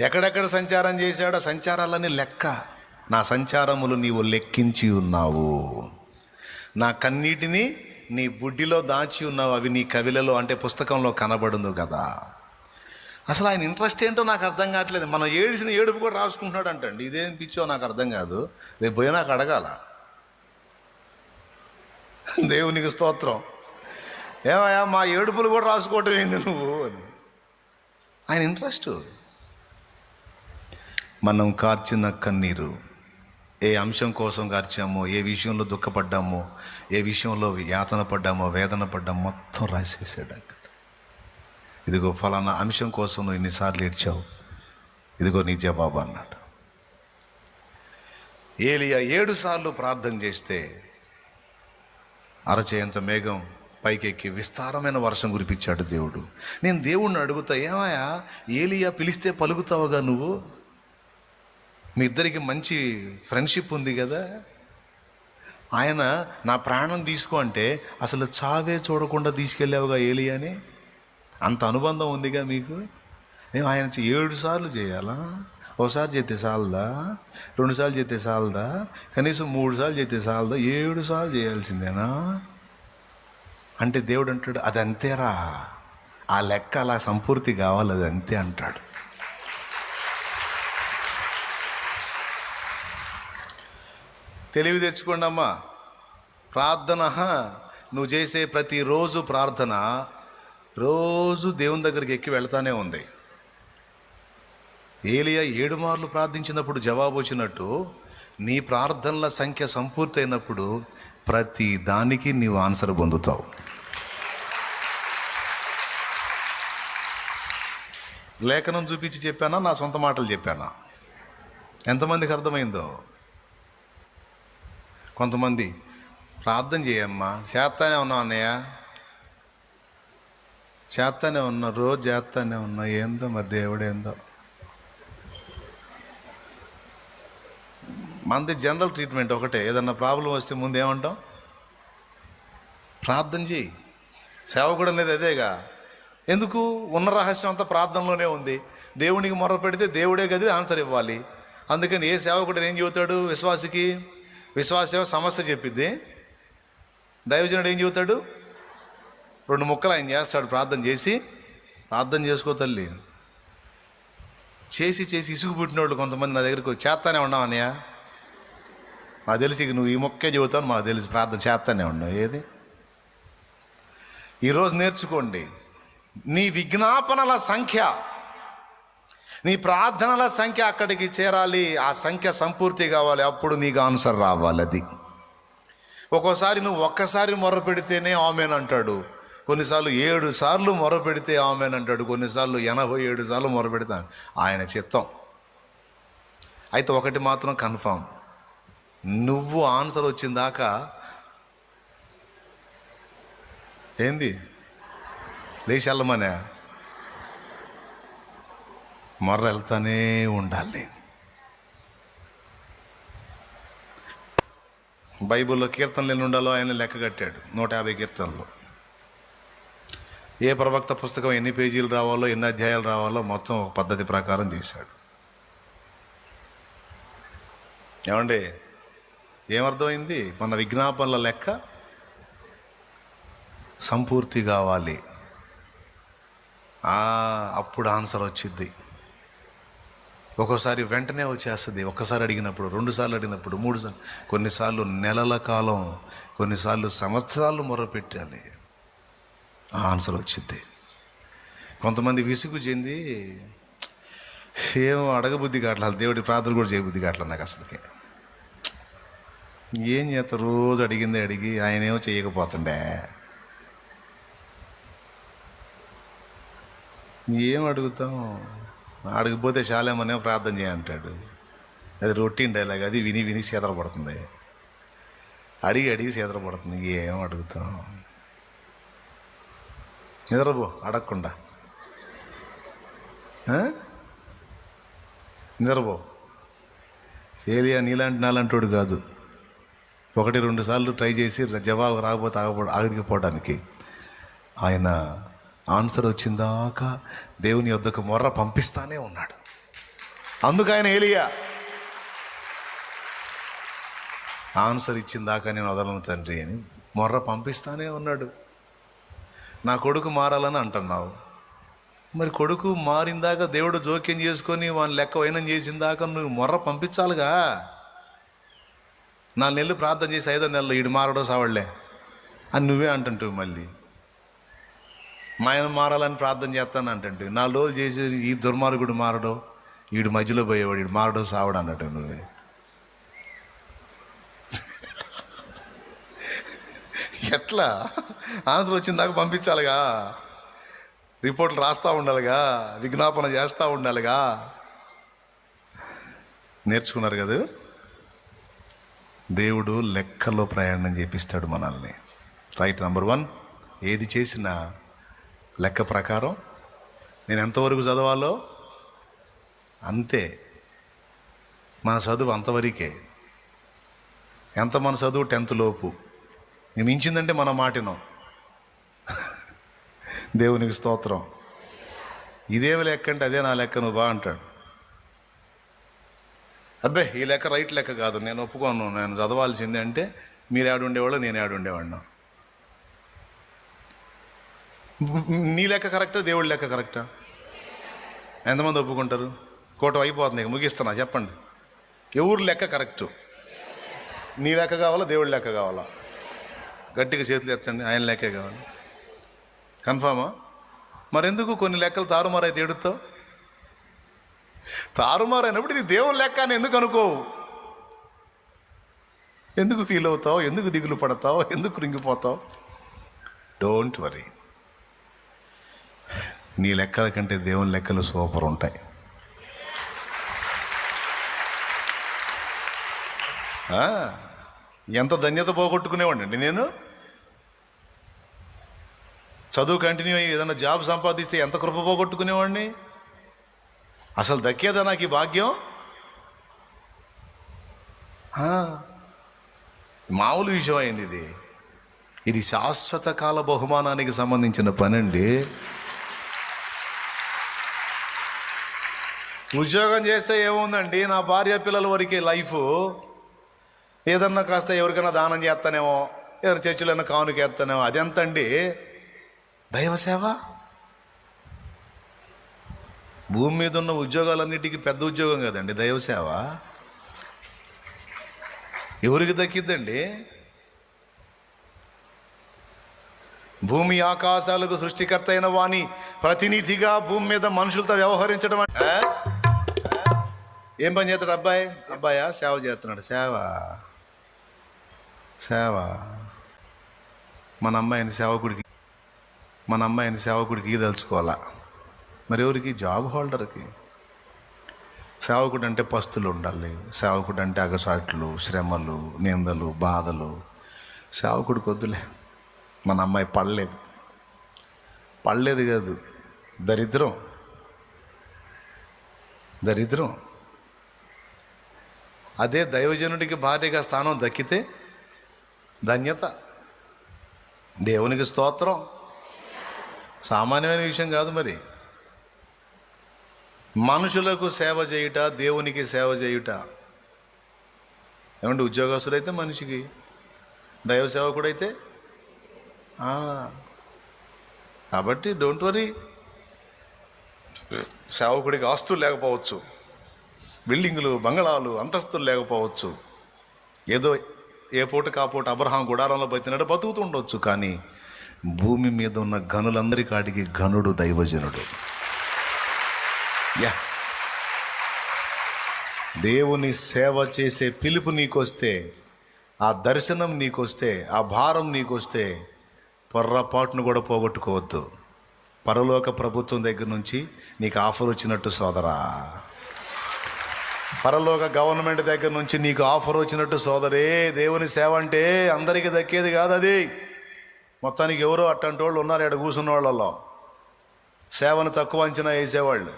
ఎక్కడెక్కడ సంచారం చేశాడో సంచారాలన్నీ లెక్క. నా సంచారములు నీవు లెక్కించి ఉన్నావు. నా కన్నీటిని నీ బుడ్డిలో దాచి ఉన్నావు. అవి నీ కవిలలో అంటే పుస్తకంలో కనబడును కదా. అసలు ఆయన ఇంట్రెస్ట్ ఏంటో నాకు అర్థం కావట్లేదు. మనం ఏడిసిన ఏడుపు కూడా రాసుకుంటున్నాడు అంటండి ఇదేం పిచ్చో నాకు అర్థం కాదు. రేపు పోయి నాకు అడగాల. దేవునికి స్తోత్రం. ఏమయ్యా మా ఏడుపులు కూడా రాసుకోవటం ఏంది నువ్వు అని. ఆయన ఇంట్రెస్ట్. మనం కార్చిన కన్నీరు. ఏ అంశం కోసం కార్చామో ఏ విషయంలో దుఃఖపడ్డామో ఏ విషయంలో యాతన పడ్డామో వేదన పడ్డామో మొత్తం రాసేసాడు అక్కడ. ఇదిగో ఫలానా అంశం కోసం నువ్వు ఎన్నిసార్లు ఏడ్చావు. ఇదిగో నీ జవాబు అన్నాడు. ఏలియా ఏడు సార్లు ప్రార్థన చేస్తే అరచేయంత మేఘం పైకెక్కి విస్తారమైన వర్షం కురిపించాడు దేవుడు. నేను దేవుణ్ణి అడుగుతా ఏమయ్యా? ఏలియా పిలిస్తే పలుకుతావుగా నువ్వు? మీ ఇద్దరికి మంచి ఫ్రెండ్షిప్ ఉంది కదా. ఆయన నా ప్రాణం తీసుకో అంటే అసలు చావే చూడకుండా తీసుకెళ్ళావుగా ఏలియాని అంత అనుబంధం ఉందిగా మీకు? మేము ఆయన ఏడు సార్లు చేయాలా? ఒకసారి చేస్తే చాలదా రెండుసార్లు చేస్తే చాలదా కనీసం మూడు సార్లు చేస్తే చాలదా ఏడు సార్లు చేయాల్సిందేనా? అంటే దేవుడు అంటాడు అది అంతేరా ఆ లెక్క అలా సంపూర్తి కావాలి అది అంతే అంటాడు. తెలివి తెచ్చుకోండి అమ్మా ప్రార్థన నువ్వు చేసే ప్రతిరోజు ప్రార్థన రోజు దేవుని దగ్గరికి ఎక్కి వెళ్తానే ఉంది. ఏలియా ఏడు మార్లు ప్రార్థించినప్పుడు జవాబు వచ్చినట్టు నీ ప్రార్థనల సంఖ్య సంపూర్తయినప్పుడు ప్రతి దానికి నీవు ఆన్సర్ పొందుతావు. లేఖనం చూపించి చెప్పానా? నా సొంత మాటలు చెప్పానా? ఎంతమందికి అర్థమైందో? కొంతమంది ప్రార్థన చేయమ్మా చేస్తానే ఉన్నావు అన్నయ్య. చేస్తానే ఉన్నా రోజు చేస్తానే ఉన్నా ఏందో మరి దేవుడేందో మనది జనరల్ ట్రీట్మెంట్ ఒకటే ఏదన్నా ప్రాబ్లం వస్తే ముందు ఏమంటాం? ప్రార్థన చేయి సేవకుడు అనేది అదేగా. ఎందుకు? ఉన్న రహస్యం అంతా ప్రార్థనలోనే ఉంది. దేవునికి మొర పెడితే దేవుడే గది ఆన్సర్ ఇవ్వాలి. అందుకని ఏ సేవకుడు ఏం చెబుతాడు విశ్వాసికి? విశ్వాసం సమస్య చెప్పిద్ది. దైవజనుడు ఏం చెబుతాడు? రెండు ముక్కలు ఆయన చేస్తాడు ప్రార్థన చేసి ప్రార్థన చేసుకో తల్లి. చేసి చేసి ఇసుగు పుట్టినోళ్ళు కొంతమంది నా దగ్గరికి చేస్తానే ఉన్నావు అన్నయ్య. తెలిసి నువ్వు ఈ మొక్కే చెబుతావు మాకు తెలిసి ప్రార్థన చేస్తానే ఉన్నావు. ఏది? ఈరోజు నేర్చుకోండి. నీ విజ్ఞాపనల సంఖ్య నీ ప్రార్థనల సంఖ్య అక్కడికి చేరాలి ఆ సంఖ్య సంపూర్తి కావాలి అప్పుడు నీకు ఆన్సర్ రావాలి అది. ఒక్కోసారి నువ్వు ఒక్కసారి మొర పెడితేనే ఆమెన్ అంటాడు. కొన్నిసార్లు ఏడు సార్లు మొర పెడితే ఆమెన్ అంటాడు. కొన్నిసార్లు ఎనభై ఏడు సార్లు మొర పెడతాను ఆయన చిత్తం. అయితే ఒకటి మాత్రం కన్ఫామ్. నువ్వు ఆన్సర్ వచ్చిందాకా ఏంది? లేచి వెళ్ళమనే? మొర్ర వెళ్తూనే ఉండాలి బైబిల్లో కీర్తనలు ఎన్ని ఉండాలో ఆయన లెక్క కట్టాడు నూట యాభై కీర్తనలు. ఏ ప్రవక్త పుస్తకం ఎన్ని పేజీలు రావాలో ఎన్ని అధ్యాయాలు రావాలో మొత్తం ఒక పద్ధతి ప్రకారం చేశాడు. ఏమండి ఏమర్థమైంది? మన విజ్ఞాపనల లెక్క సంపూర్తి కావాలి. అప్పుడు ఆన్సర్ వచ్చింది ఒక్కోసారి వెంటనే వచ్చేస్తుంది. ఒక్కసారి అడిగినప్పుడు రెండుసార్లు అడిగినప్పుడు మూడు సార్లు. కొన్నిసార్లు నెలల కాలం కొన్నిసార్లు సంవత్సరాలు మొరపెట్టాలి. ఆ ఆన్సర్ వచ్చింది కొంతమంది విసుగు చెంది ఏం అడగబుద్ధి కావట్లేదు. దేవుడి ప్రార్థన కూడా చేయబుద్ధి కావట్లేదు నాకు అసలుకి. ఏం చేస్తా? రోజు అడిగిందే అడిగి ఆయన ఏమో చేయకపోతుండే. ఏం అడుగుతాం? అడిగిపోతే శాలేమనే ప్రార్థన చేయంటాడు అది రొటీన్ డైలాగ్ అది విని విని చేతర పడుతుంది. అడిగి అడిగి చేతర పడుతుంది. ఏం అడుగుతాం? నిద్రపో అడగకుండా. నిద్రపో. ఏలియా నీలాంటి నాలాంటోడు కాదు. ఒకటి రెండు సార్లు ట్రై చేసి జవాబు రాకపోతే ఆగపో పోవడానికి. ఆయన ఆన్సర్ వచ్చిందాకా దేవుని యొద్దకు మొర్ర పంపిస్తానే ఉన్నాడు. అందుకు ఆయన ఏలియా. ఆన్సర్ ఇచ్చిందాకా నేను వదలను తండ్రి అని మొర్ర పంపిస్తానే ఉన్నాడు. నా కొడుకు మారాలని అంటున్నావు. మరి కొడుకు మారిందాక దేవుడు జోక్యం చేసుకొని వాని లెక్క వైనం చేసిందాక నువ్వు మొర్ర పంపించాలిగా? నాలుగు నెలలు ప్రార్థన చేసి ఐదో నెలలు ఈడు మారడో సావాళ్ళే అని నువ్వే అంటుంటావు మళ్ళీ. మా ఆయన మారాలని ప్రార్థన చేస్తాను అంటే నాలుగు రోజులు చేసేది ఈ దుర్మార్గుడు మారడు వీడు మధ్యలో పోయేవాడు వీడు మారడు సావడు అన్నట్టు నువ్వే. ఎట్లా? ఆన్సర్ వచ్చిన దాకా పంపించాలిగా? రిపోర్ట్లు రాస్తూ ఉండాలిగా? విజ్ఞాపన చేస్తూ ఉండాలిగా? నేర్చుకున్నారు కదా? దేవుడు లెక్కలో ప్రయాణం చేపిస్తాడు మనల్ని. రైట్ నెంబర్ వన్ ఏది చేసినా లెక్క ప్రకారం నేను ఎంతవరకు చదవాలో అంతే మన చదువు అంతవరకే. ఎంత మన చదువు టెన్త్ లోపు? మించిందంటే మన మాటినం. దేవునికి స్తోత్రం. ఇదేమి లెక్క అంటే అదే నా లెక్క నువ్వు బా అంటాడు. అబ్బే ఈ లెక్క రైట్ లెక్క కాదు. నేను ఒప్పుకోను. నేను చదవాల్సిందే అంటే మీరు ఆడుండేవాళ్ళు నేను ఆడుండేవాడినా నీ లెక్క కరెక్టా దేవుడి లెక్క కరెక్టా? ఎంతమంది ఒప్పుకుంటారు? కోట అయిపోతుంది ఇక ముగిస్తున్నా చెప్పండి. ఎవరు లెక్క కరెక్టు? నీ లెక్క కావాలా దేవుడి లెక్క కావాలా? గట్టిగా చేతులు ఎత్తండి ఆయన లెక్కే కావాలి. కన్ఫామా? మరెందుకు కొన్ని లెక్కలు తారుమారైతే ఎడుతావు తారుమారైనప్పుడు ఇది దేవుని లెక్క అని ఎందుకు అనుకోవు? ఎందుకు ఫీల్ అవుతావు? ఎందుకు దిగులు పడతావు? ఎందుకు కృంగిపోతావు? డోంట్ వరీ నీ లెక్కల కంటే దేవుని లెక్కలు సూపర్ ఉంటాయి. ఎంత ధన్యత పోగొట్టుకునేవాడిని నేను? చదువు కంటిన్యూ అయ్యి ఏదైనా జాబ్ సంపాదిస్తే ఎంత కృప పోగొట్టుకునేవాడిని? అసలు దక్కేదా నాకు ఈ భాగ్యం? మామూలు విషయం అయింది ఇది. ఇది శాశ్వత కాల బహుమానానికి సంబంధించిన పనండి. ఉద్యోగం చేస్తే ఏముందండి? నా భార్య పిల్లల వరకే లైఫ్. ఏదన్నా కాస్త ఎవరికైనా దానం చేస్తానేమో ఏదైనా చర్చిలైనా కానుక వేస్తానేమో అదెంత అండి దైవ సేవ? భూమి మీద ఉన్న ఉద్యోగాలన్నిటికీ పెద్ద ఉద్యోగం కదండి దైవ సేవ? ఎవరికి దక్కిద్దండి? భూమి ఆకాశాలకు సృష్టికర్త అయిన వాణి ప్రతినిధిగా భూమి మీద మనుషులతో వ్యవహరించడం అంటే ఏం పని చేస్తాడు అబ్బాయి? అబ్బాయా? సేవ చేస్తున్నాడు. సేవ? సేవ? మన అమ్మాయిని సేవకుడికి మన అమ్మాయిని సేవకుడికి తలుచుకోవాలా మరి ఎవరికి? జాబ్ హోల్డర్కి. సేవకుడు అంటే పస్తులు ఉండాలి. సేవకుడు అంటే అగసాట్లు శ్రమలు నిందలు బాధలు. సేవకుడు కొద్దులే. మన అమ్మాయి పడలేదు. పడలేదు కాదు. దరిద్రం. దరిద్రం. అదే దైవజనుడికి భార్యగా స్థానం దక్కితే ధన్యత. దేవునికి స్తోత్రం. సామాన్యమైన విషయం కాదు మరి. మనుషులకు సేవ చేయుట దేవునికి సేవ చేయుట. ఏమంటే ఉద్యోగస్తుడైతే మనిషికి దైవ సేవకుడైతే? కాబట్టి డోంట్ వరీ సేవకుడికి ఆస్తులు లేకపోవచ్చు. బిల్డింగులు బంగళాలు అంతస్తులు లేకపోవచ్చు. ఏదో ఏ పూట కాపోట అబ్రహాం గుడారంలో బతినట్టు బతుకుతూ ఉండొచ్చు కానీ భూమి మీద ఉన్న గనులందరికాడికి గనుడు దైవజనుడు. యా. దేవుని సేవ చేసే పిలుపు నీకొస్తే ఆ దర్శనం నీకొస్తే ఆ భారం నీకొస్తే పొర్రపాటును కూడా పోగొట్టుకోవద్దు. పరలోక ప్రభుత్వం దగ్గర నుంచి నీకు ఆఫర్ వచ్చినట్టు సోదరా. పరలోక గవర్నమెంట్ దగ్గర నుంచి నీకు ఆఫర్ వచ్చినట్టు సోదరే దేవుని సేవ అంటే అందరికీ దక్కేది కాదు అది. మొత్తానికి ఎవరో అట్టంటి వాళ్ళు ఉన్నారు ఇక్కడ కూర్చున్న వాళ్ళలో సేవను తక్కువ అంచనా వేసేవాళ్ళు.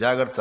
జాగ్రత్త.